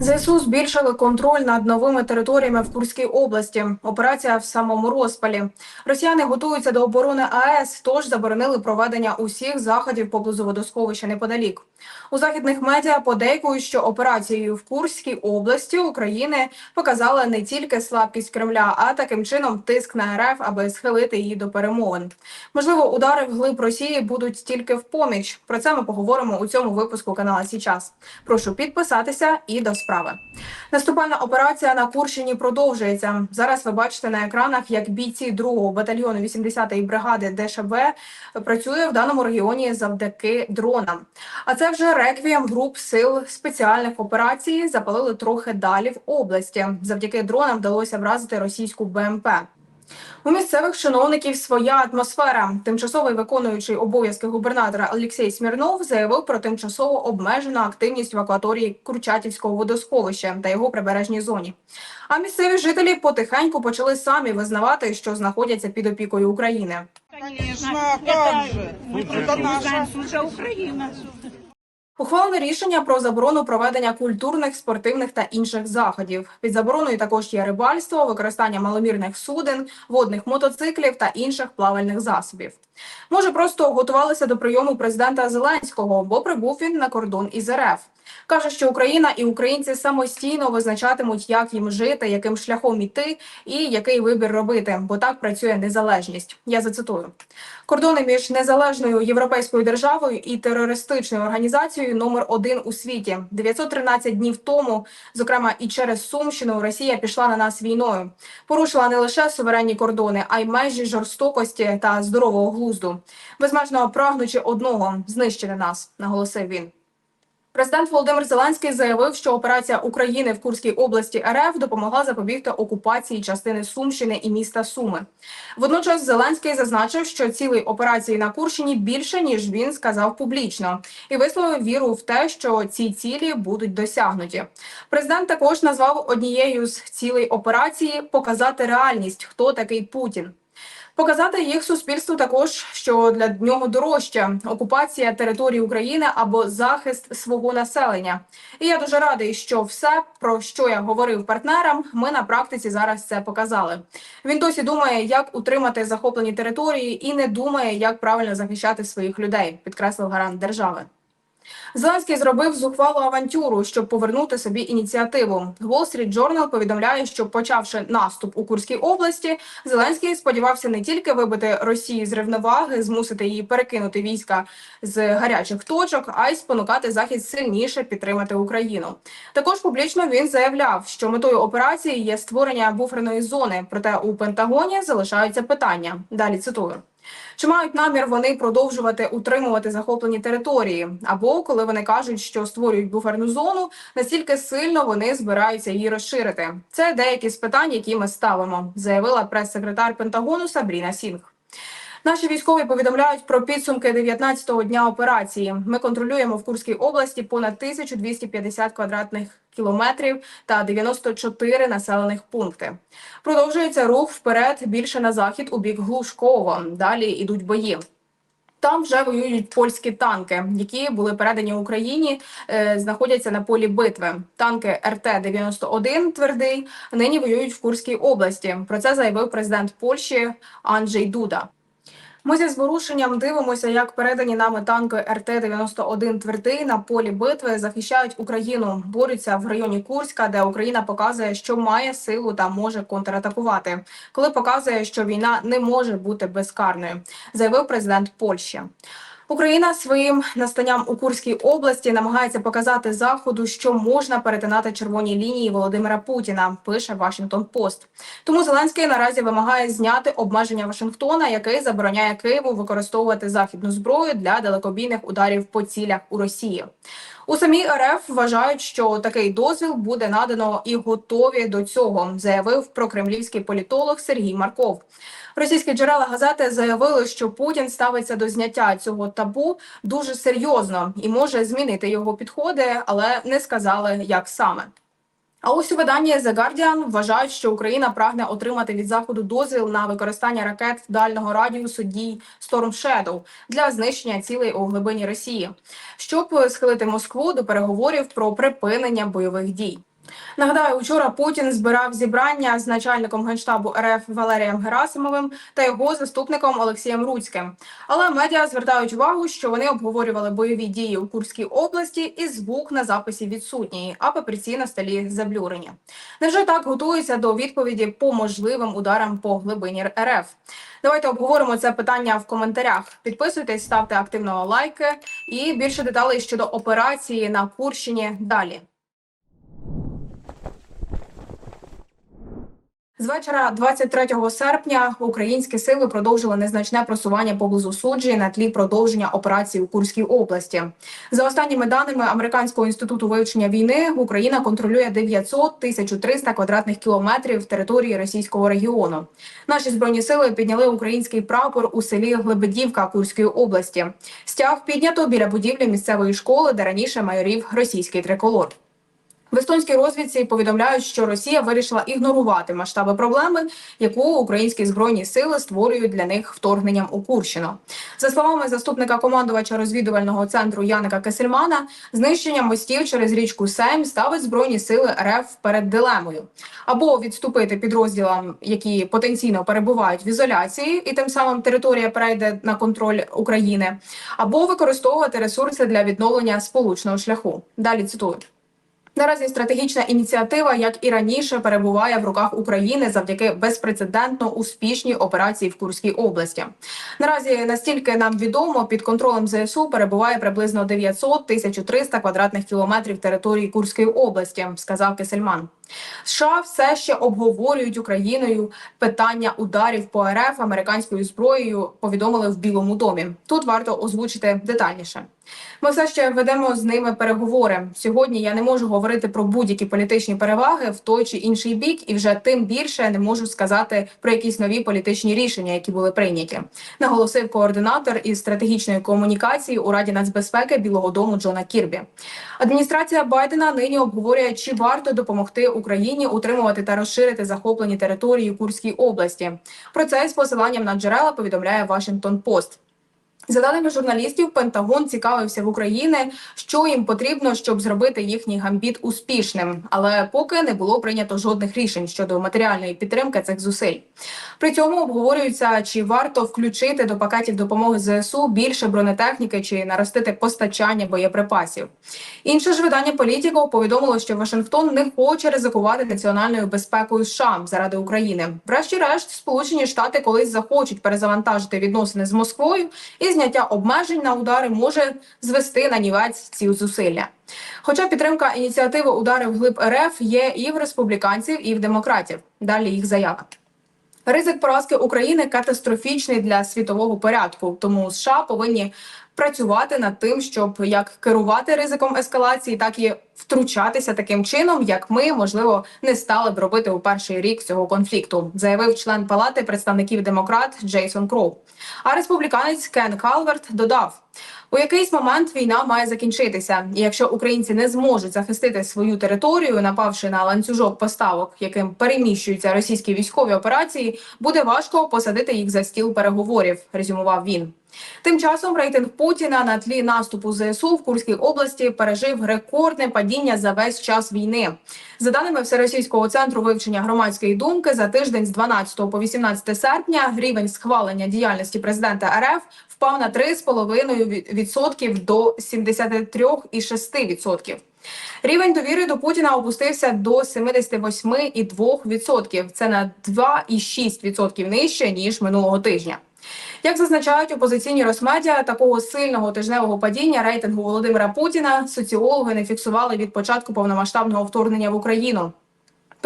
ЗСУ збільшили контроль над новими територіями в Курській області. Операція в самому розпалі. Росіяни готуються до оборони АЕС, тож заборонили проведення усіх заходів поблизу водосховища неподалік. У західних медіа подейкують, що операцією в Курській області України показала не тільки слабкість Кремля, а таким чином тиск на РФ, аби схилити її до перемовин. Можливо, удари в глиб Росії будуть тільки в поміч. Про це ми поговоримо у цьому випуску канала Січас. Прошу підписатися і до справи. Наступальна операція на Курщині продовжується. Зараз ви бачите на екранах, як бійці 2-го батальйону 80-ї бригади ДШБ працює в даному регіоні завдяки дронам. А це вже реквієм груп сил спеціальних операцій запалили трохи далі в області. Завдяки дронам вдалося вразити російську БМП. У місцевих чиновників своя атмосфера. Тимчасовий виконуючий обов'язки губернатора Олексій Смірнов заявив про тимчасово обмежену активність в акваторії Курчатівського водосховища та його прибережній зоні. А місцеві жителі потихеньку почали самі визнавати, що знаходяться під опікою України. Конечно, а это как же? Мы Это просто наша- знаем, что это Украина. Ухвалили рішення про заборону проведення культурних, спортивних та інших заходів. Під забороною також є рибальство, використання маломірних суден, водних мотоциклів та інших плавальних засобів. Може, просто готувалися до прийому президента Зеленського, бо прибув він на кордон із РФ. Каже, що Україна і українці самостійно визначатимуть, як їм жити, яким шляхом іти і який вибір робити, бо так працює незалежність. Я зацитую. Кордони між незалежною європейською державою і терористичною організацією номер один у світі. 913 днів тому, зокрема і через Сумщину, Росія пішла на нас війною. Порушила не лише суверенні кордони, а й межі жорстокості та здорового глузду. Безмежно прагнучи одного знищити нас, наголосив він. Президент Володимир Зеленський заявив, що операція України в Курській області РФ допомогла запобігти окупації частини Сумщини і міста Суми. Водночас Зеленський зазначив, що цілей операції на Курщині більше ніж він сказав публічно, і висловив віру в те, що ці цілі будуть досягнуті. Президент також назвав однією з цілей операції показати реальність, хто такий Путін. Показати їх суспільству також, що для нього дорожче окупація території України або захист свого населення. І я дуже радий, що все, про що я говорив партнерам, ми на практиці зараз це показали. Він досі думає, як утримати захоплені території, і не думає, як правильно захищати своїх людей, підкреслив гарант держави. Зеленський зробив зухвалу авантюру, щоб повернути собі ініціативу. Wall Street Journal повідомляє, що почавши наступ у Курській області, Зеленський сподівався не тільки вибити Росію з рівноваги, змусити її перекинути війська з гарячих точок, а й спонукати захід сильніше підтримати Україну. Також публічно він заявляв, що метою операції є створення буферної зони. Проте у Пентагоні залишаються питання. Далі цитую. Чи мають намір вони продовжувати утримувати захоплені території? Або коли вони кажуть, що створюють буферну зону, настільки сильно вони збираються її розширити? Це деякі з питань, які ми ставимо, заявила прес-секретар Пентагону Сабріна Сінг. Наші військові повідомляють про підсумки 19-го дня операції. Ми контролюємо в Курській області понад 1250 квадратних кілометрів та 94 населених пункти. Продовжується рух вперед більше на захід у бік Глушково. Далі йдуть бої. Там вже воюють польські танки, які були передані Україні, е, знаходяться на полі битви. Танки РТ-91 твердий нині воюють в Курській області. Про це заявив президент Польщі Анджей Дуда. Ми зі зворушенням дивимося, як передані нами танки РТ-91 твердий на полі битви захищають Україну, борються в районі Курська, де Україна показує, що має силу та може контратакувати, коли показує, що війна не може бути безкарною, заявив президент Польщі. Україна своїм настанням у Курській області намагається показати заходу, що можна перетинати червоні лінії Володимира Путіна. Пише Вашингтон Пост. Тому Зеленський наразі вимагає зняти обмеження Вашингтона, який забороняє Києву використовувати західну зброю для далекобійних ударів по цілях у Росії. У самій РФ вважають, що такий дозвіл буде надано і готові до цього, заявив прокремлівський політолог Сергій Марков. Російські джерела газети заявили, що Путін ставиться до зняття цього табу дуже серйозно і може змінити його підходи, але не сказали, як саме. А ось у виданні The Guardian вважають, що Україна прагне отримати від заходу дозвіл на використання ракет дальнього радіусу дій Storm Shadow для знищення цілей у глибині Росії, щоб схилити Москву до переговорів про припинення бойових дій. Нагадаю, вчора Путін збирав зібрання з начальником генштабу РФ Валерієм Герасимовим та його заступником Олексієм Руцьким. Але медіа звертають увагу, що вони обговорювали бойові дії у Курській області, і звук на записі відсутній, а папірці на столі заблюрені. Невже так готуються до відповіді по можливим ударам по глибині РФ? Давайте обговоримо це питання в коментарях. Підписуйтесь, ставте активно лайки і більше деталей щодо операції на Курщині далі. З вечора 23 серпня українські сили продовжили незначне просування поблизу суджі на тлі продовження операції у Курській області. За останніми даними Американського інституту вивчення війни, Україна контролює 900 1300 квадратних кілометрів території російського регіону. Наші збройні сили підняли український прапор у селі Глебедівка Курської області. Стяг піднято біля будівлі місцевої школи, де раніше майорів російський триколор. В естонській розвідці повідомляють, що Росія вирішила ігнорувати масштаби проблеми, яку українські збройні сили створюють для них вторгненням у Курщину. За словами заступника командувача розвідувального центру Яника Кесельмана, знищення мостів через річку Сейм ставить збройні сили РФ перед дилемою або відступити підрозділам, які потенційно перебувають в ізоляції, і тим самим територія перейде на контроль України, або використовувати ресурси для відновлення сполучного шляху. Далі цитую. Наразі стратегічна ініціатива, як і раніше, перебуває в руках України завдяки безпрецедентно успішній операції в Курській області. Наразі настільки нам відомо, під контролем ЗСУ перебуває приблизно 900-1300 квадратних кілометрів території Курської області, сказав Кесельман. США все ще обговорюють Україною питання ударів по РФ американською зброєю. Повідомили в Білому домі. Тут варто озвучити детальніше. Ми все ще ведемо з ними переговори. Сьогодні я не можу говорити про будь-які політичні переваги в той чи інший бік, і вже тим більше не можу сказати про якісь нові політичні рішення, які були прийняті. Наголосив координатор із стратегічної комунікації у Раді нацбезпеки Білого Дому Джона Кірбі. Адміністрація Байдена нині обговорює, чи варто допомогти Україні утримувати та розширити захоплені території Курській області. Про це з посиланням на джерела повідомляє Вашингтон Пост. За даними журналістів, Пентагон цікавився в Україні, що їм потрібно, щоб зробити їхній гамбіт успішним, але поки не було прийнято жодних рішень щодо матеріальної підтримки цих зусиль. При цьому обговорюється, чи варто включити до пакетів допомоги ЗСУ більше бронетехніки чи наростити постачання боєприпасів. Інше ж видання політіко повідомило, що Вашингтон не хоче ризикувати національною безпекою США заради України. Врешті-решт, Сполучені Штати колись захочуть перезавантажити відносини з Москвою і зняття обмежень на удари може звести на нівець ці зусилля. Хоча підтримка ініціативи удари в глиб РФ є і в республіканців, і в демократів. Далі їх заява. Ризик поразки України катастрофічний для світового порядку, тому США повинні працювати над тим, щоб як керувати ризиком ескалації, так і втручатися таким чином, як ми можливо не стали б робити у перший рік цього конфлікту, заявив член палати представників демократ Джейсон Кроу. А республіканець Кен Калверт додав. У якийсь момент війна має закінчитися, і якщо українці не зможуть захистити свою територію, напавши на ланцюжок поставок, яким переміщуються російські військові операції, буде важко посадити їх за стіл переговорів. Резюмував він. Тим часом рейтинг Путіна на тлі наступу ЗСУ в Курській області пережив рекордне падіння за весь час війни. За даними Всеросійського центру вивчення громадської думки, за тиждень з 12 по 18 серпня рівень схвалення діяльності президента РФ впав на 3,5% до 73,6%. Рівень довіри до Путіна опустився до 78,2%. Це на 2,6% нижче ніж минулого тижня. Як зазначають опозиційні розмедіа, такого сильного тижневого падіння рейтингу Володимира Путіна соціологи не фіксували від початку повномасштабного вторгнення в Україну.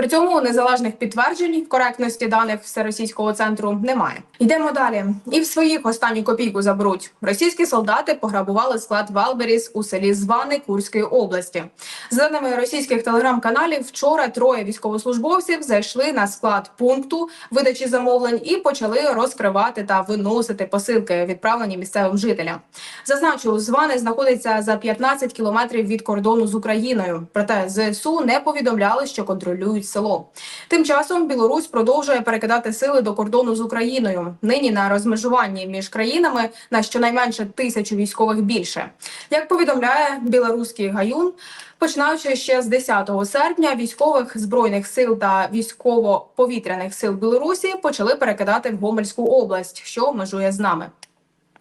При цьому незалежних підтверджень коректності даних всеросійського центру немає. Йдемо далі. І в своїх останню копійку заберуть. Російські солдати пограбували склад Валберіс у селі Звани Курської області. За даними російських телеграм-каналів, вчора троє військовослужбовців зайшли на склад пункту видачі замовлень і почали розкривати та виносити посилки, відправлені місцевим жителям. Зазначу, звани знаходиться за 15 кілометрів від кордону з Україною. Проте ЗСУ не повідомляли, що контролюють село. Тим часом Білорусь продовжує перекидати сили до кордону з Україною. Нині на розмежуванні між країнами на щонайменше тисячу військових більше. Як повідомляє білоруський гаюн, починаючи ще з 10 серпня, військових збройних сил та військово-повітряних сил Білорусі почали перекидати в Гомельську область, що межує з нами.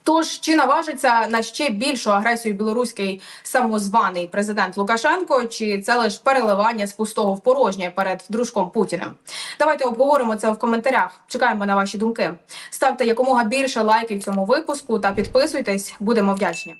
Тож чи наважиться на ще більшу агресію білоруський самозваний президент Лукашенко, чи це лише переливання з пустого в порожнє перед дружком Путіним? Давайте обговоримо це в коментарях. Чекаємо на ваші думки. Ставте якомога більше лайків цьому випуску та підписуйтесь. Будемо вдячні.